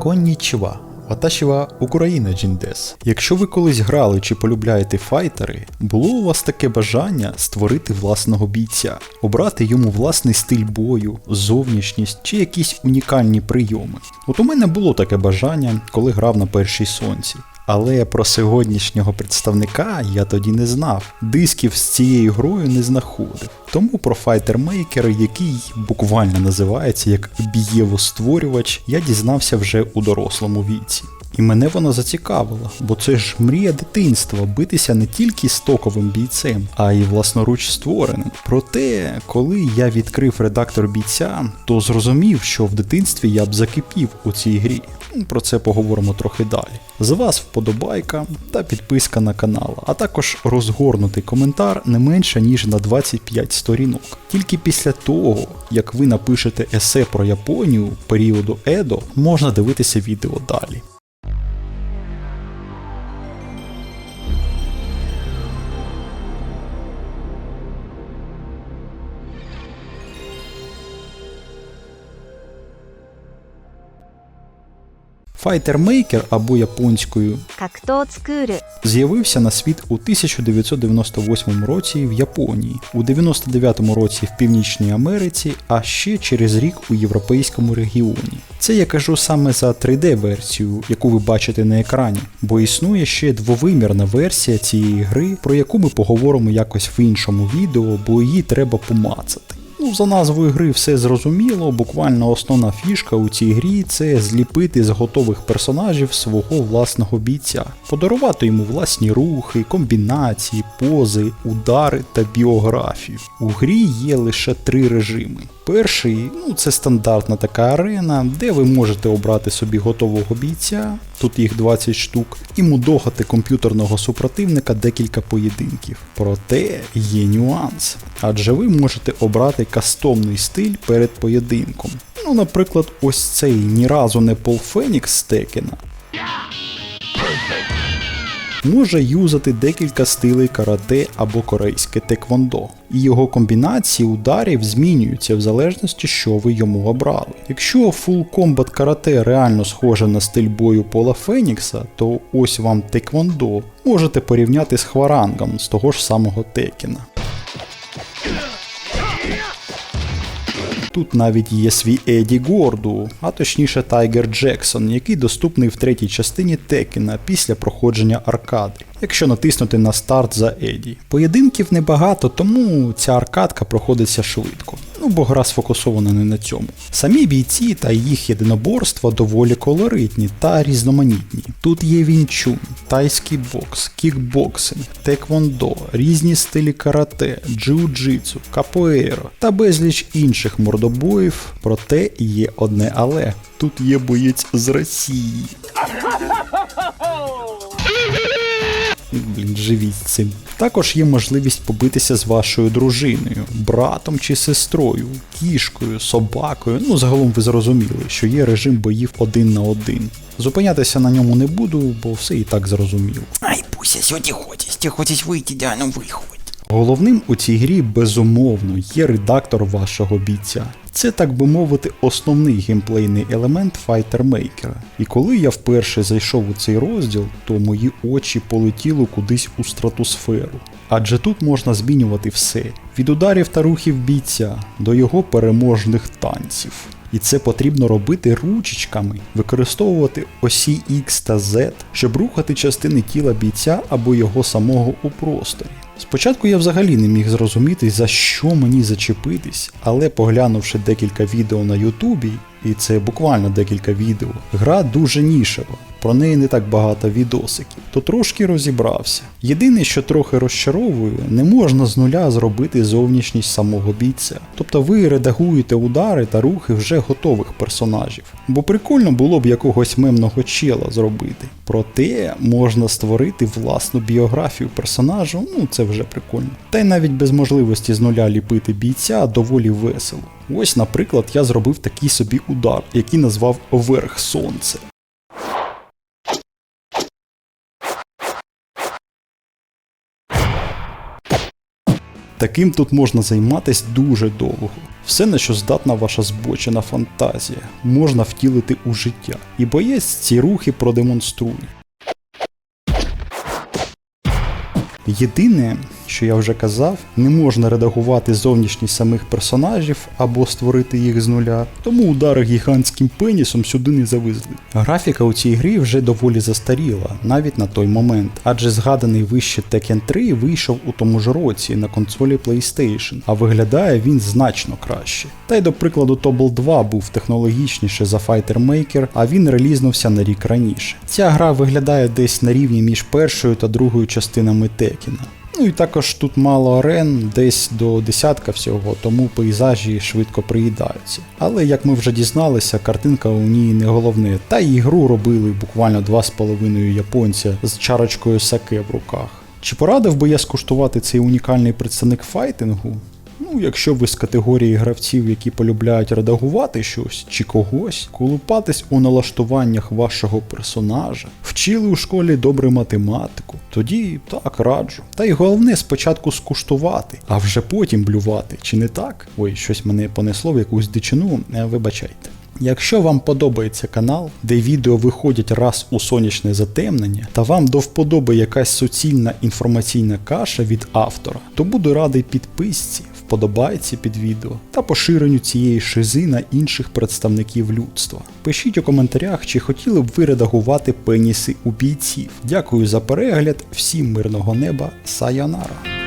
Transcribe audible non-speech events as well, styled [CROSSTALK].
Коннічва. Ваташіва Україна Джіндес. Якщо ви колись грали чи полюбляєте файтери, було у вас таке бажання створити власного бійця, обрати йому власний стиль бою, зовнішність чи якісь унікальні прийоми. От у мене було таке бажання, коли грав на першій сонці. Але про сьогоднішнього представника я тоді не знав, дисків з цією грою не знаходив. Тому про Maker, який буквально називається як бієвостворювач, я дізнався вже у дорослому віці. І мене воно зацікавило, бо це ж мрія дитинства битися не тільки стоковим бійцем, а й власноруч створеним. Проте, коли я відкрив редактор бійця, то зрозумів, що в дитинстві я б закипів у цій грі. Ну, Про це поговоримо трохи далі. З вас вподобайка та підписка на канал, а також розгорнутий коментар не менше ніж на 25 сторінок. Тільки після того, як ви напишете есе про Японію періоду Едо, можна дивитися відео далі. Fighter Maker або японською з'явився на світ у 1998 році в Японії, у 99-му році в Північній Америці, а ще через рік у європейському регіоні. Це я кажу саме за 3D-версію, яку ви бачите на екрані, бо існує ще двовимірна версія цієї гри, про яку ми поговоримо якось в іншому відео, бо її треба помацати. Ну, за назвою гри все зрозуміло, буквально основна фішка у цій грі це зліпити з готових персонажів свого власного бійця, подарувати йому власні рухи, комбінації, пози, удари та біографію. У грі є лише три режими. Перший ну, це стандартна така арена, де ви можете обрати собі готового бійця, тут їх 20 штук, і мудохати комп'ютерного супротивника декілька поєдинків. Проте є нюанс, адже ви можете обрати кастомний стиль перед поєдинком. Ну, наприклад, ось цей ні разу не Пол Фенікс з Текена, може юзати декілька стилей карате або корейське теквондо, і його комбінації ударів змінюються в залежності, що ви йому обрали. Якщо Full Combat карате реально схоже на стиль бою Пола Фенікса, то ось вам теквондо можете порівняти з хварангом з того ж самого Текена. Тут навіть є свій Еді Горду, а точніше Тайгер Джексон, який доступний в третій частині Текіна після проходження аркади, якщо натиснути на старт за Еді. Поєдинків небагато, тому ця аркадка проходиться швидко. Ну бо гра сфокусована не на цьому. Самі бійці та їх єдиноборства доволі колоритні та різноманітні. Тут є вінчун, тайський бокс, кікбоксинг, теквондо, різні стилі карате, джиу-джитсу, капоеро та безліч інших мордобоїв, проте є одне але. Тут є боєць з Росії. [LAUGHS] Блін, живіть з цим. Також є можливість побитися з вашою дружиною, братом чи сестрою, кішкою, собакою. Ну, загалом ви зрозуміли, що є режим боїв один на один. Зупинятися на ньому не буду, бо все і так зрозуміло. Ай, Пуся, сьогодні хочеш, ти хочеш вийти, да, ну виходь. Головним у цій грі безумовно є редактор вашого бійця. Це, так би мовити, основний геймплейний елемент Maker. І коли я вперше зайшов у цей розділ, то мої очі полетіли кудись у стратосферу. Адже тут можна змінювати все: від ударів та рухів бійця до його переможних танців. І це потрібно робити ручечками, використовувати осі X та Z, щоб рухати частини тіла бійця або його самого у просторі. Спочатку я взагалі не міг зрозуміти, за що мені зачепитись, але поглянувши декілька відео на Ютубі, і це буквально декілька відео, гра дуже нішева. Про неї не так багато відосиків, то трошки розібрався. Єдине, що трохи розчаровує, не можна з нуля зробити зовнішність самого бійця. Тобто ви редагуєте удари та рухи вже готових персонажів. Бо прикольно було б якогось мемного чела зробити. Проте можна створити власну біографію персонажу, ну це вже прикольно. Та й навіть без можливості з нуля ліпити бійця доволі весело. Ось, наприклад, я зробив такий собі удар, який назвав Верх Сонце. Таким тут можна займатися дуже довго. Все, на що здатна ваша збочена фантазія, можна втілити у життя. І боєць ці рухи продемонструє. Єдине, що я вже казав, не можна редагувати зовнішність самих персонажів або створити їх з нуля, тому удари гігантським пенісом сюди не завезли. Графіка у цій грі вже доволі застаріла, навіть на той момент, адже згаданий вище Tekken 3 вийшов у тому ж році на консолі PlayStation, а виглядає він значно краще. Та й до прикладу Тобл 2 був технологічніше за Fighter Maker, а він релізнувся на рік раніше. Ця гра виглядає десь на рівні між першою та другою частинами Текіна. Ну і також тут мало арен, десь до десятка всього, тому пейзажі швидко приїдаються. Але як ми вже дізналися, картинка у ній не головне. Та й ігру робили буквально 2,5 японця з чарочкою саке в руках. Чи порадив би я скуштувати цей унікальний представник файтингу? Ну, якщо ви з категорії гравців, які полюбляють редагувати щось чи когось, колупатись у налаштуваннях вашого персонажа, вчили у школі добре математику, тоді так раджу. Та й головне спочатку скуштувати, а вже потім блювати, чи не так? Ой, щось мене понесло в якусь дичину, е, вибачайте. Якщо вам подобається канал, де відео виходять раз у сонячне затемнення, та вам до вподоби якась суцільна інформаційна каша від автора, то буду радий підписці, вподобайці під відео та поширенню цієї шизи на інших представників людства. Пишіть у коментарях, чи хотіли б ви редагувати пеніси у бійців. Дякую за перегляд, всім мирного неба, сайонара!